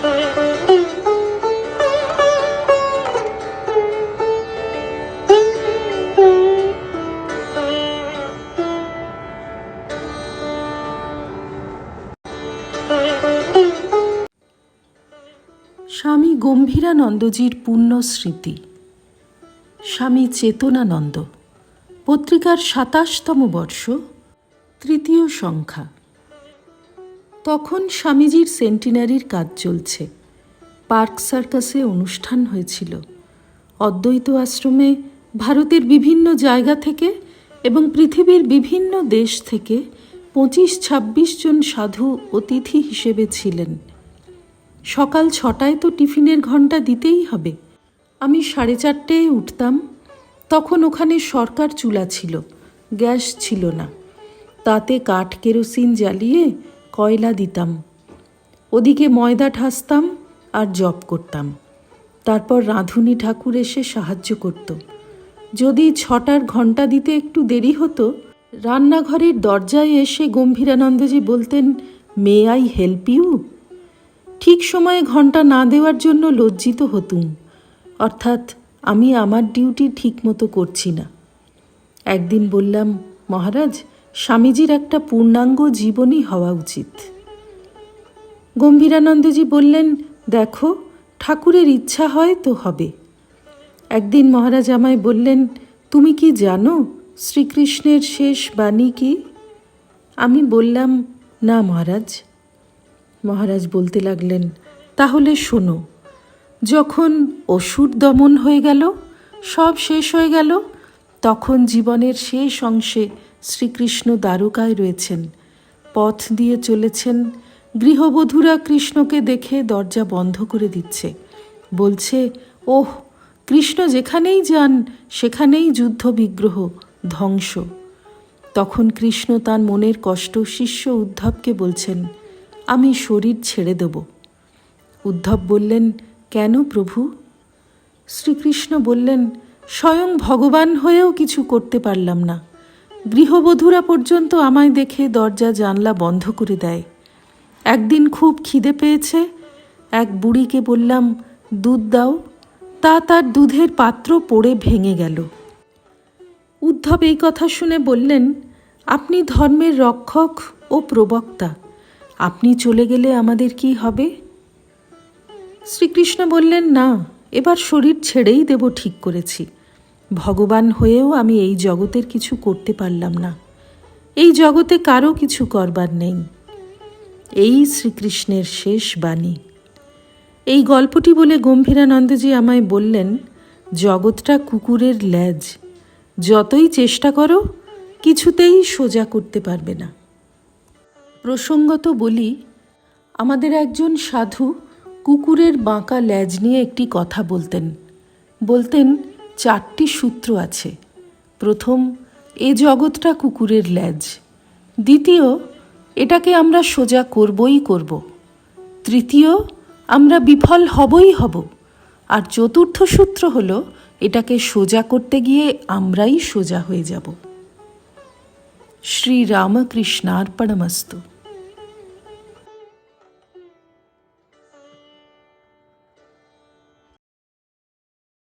স্বামী গম্ভীরানন্দজির পূর্ণ স্মৃতি। স্বামী চেতনানন্দ। পত্রিকার সাতাশতম বর্ষ তৃতীয় সংখ্যা। তখন স্বামীজির সেন্টিনারির কাজ চলছে। পার্ক সার্কাসে অনুষ্ঠান হয়েছিল। অদ্বৈত আশ্রমে ভারতের বিভিন্ন জায়গা থেকে এবং পৃথিবীর বিভিন্ন দেশ থেকে পঁচিশ ছাব্বিশ জন সাধু অতিথি হিসেবে ছিলেন। সকাল ছটায় তো টিফিনের ঘণ্টা দিতেই হবে। আমি সাড়ে চারটেয় উঠতাম। তখন ওখানে সরকার চুলা ছিল, গ্যাস ছিল না। তাতে কাঠ কেরোসিন জ্বালিয়ে কয়লা দিতাম। ওদিকে ময়দা ঠাসতাম আর জপ করতাম। তারপর রাঁধুনি ঠাকুর এসে সাহায্য করত। যদি ছটার ঘণ্টা দিতে একটু দেরি হতো, রান্নাঘরের দরজায় এসে গম্ভীরানন্দজি বলতেন মে আই হেল্প ইউ ঠিক সময়ে ঘণ্টা না দেওয়ার জন্য লজ্জিত হতুম। অর্থাৎ আমি আমার ডিউটি ঠিক মতো করছি না। একদিন বললাম, মহারাজ স্বামীজির একটা পূর্ণাঙ্গ জীবনই হওয়া উচিত। গম্ভীরানন্দজি বললেন, দেখো, ঠাকুরের ইচ্ছা হয় তো হবে। একদিন মহারাজ আমায় বললেন, তুমি কি জানো শ্রীকৃষ্ণের শেষ বাণী কি? আমি বললাম, না মহারাজ। মহারাজ বলতে লাগলেন, তাহলে শোনো, যখন অসুর দমন হয়ে গেল, সব শেষ হয়ে গেল, তখন জীবনের শেষ অংশে শ্রীকৃষ্ণ দ্বারকায় রয়েছেন। পথ দিয়ে চলেছেন। গৃহবধূরা কৃষ্ণকে দেখে দরজা বন্ধ করে দিচ্ছে। বলছে, ওহ, কৃষ্ণ যেখানেই যান, সেখানেই যুদ্ধ বিগ্রহ ধ্বংস। তখন কৃষ্ণ তার মনের কষ্ট শিষ্য উদ্ধবকে বলছেন, আমি শরীর ছেড়ে দেব। উদ্ধব বললেন, কেন প্রভু? শ্রীকৃষ্ণ বললেন, স্বয়ং ভগবান হয়েও কিছু করতে পারলাম না। গৃহবধূরা পর্যন্ত আমায় দেখে দরজা জানলা বন্ধ করে দেয়। একদিন খুব খিদে পেয়েছে। এক বুড়িকে বললাম, দুধ দাও। তা তার দুধের পাত্র পড়ে ভেঙে গেল। উদ্ধব এই কথা শুনে বললেন, আপনি ধর্মের রক্ষক ও প্রবক্তা। আপনি চলে গেলে আমাদের কি হবে? শ্রীকৃষ্ণ বললেন, না, এবার শরীর ছেড়েই দেব ঠিক করেছি। ভগবান হয়েও আমি এই জগতের কিছু করতে পারলাম না। এই জগতে কারও কিছু করবার নেই। এই শ্রীকৃষ্ণের শেষ বাণী। এই গল্পটি বলে গম্ভীরানন্দজি আমায় বললেন, জগৎটা কুকুরের ল্যাজ। যতই চেষ্টা করো, কিছুতেই সোজা করতে পারবে না। প্রসঙ্গত বলি, আমাদের একজন সাধু কুকুরের বাঁকা ল্যাজ নিয়ে একটি কথা বলতেন। বলতেন চারটি সূত্র আছে। প্রথম, এ জগৎটা কুকুরের ল্যাজ। দ্বিতীয়, এটাকে আমরা সোজা করবই করব। তৃতীয়, আমরা বিফল হবই হব। আর চতুর্থ সূত্র হলো, এটাকে সোজা করতে গিয়ে আমরাই সোজা হয়ে যাব। শ্রী রামকৃষ্ণার্পণমস্তু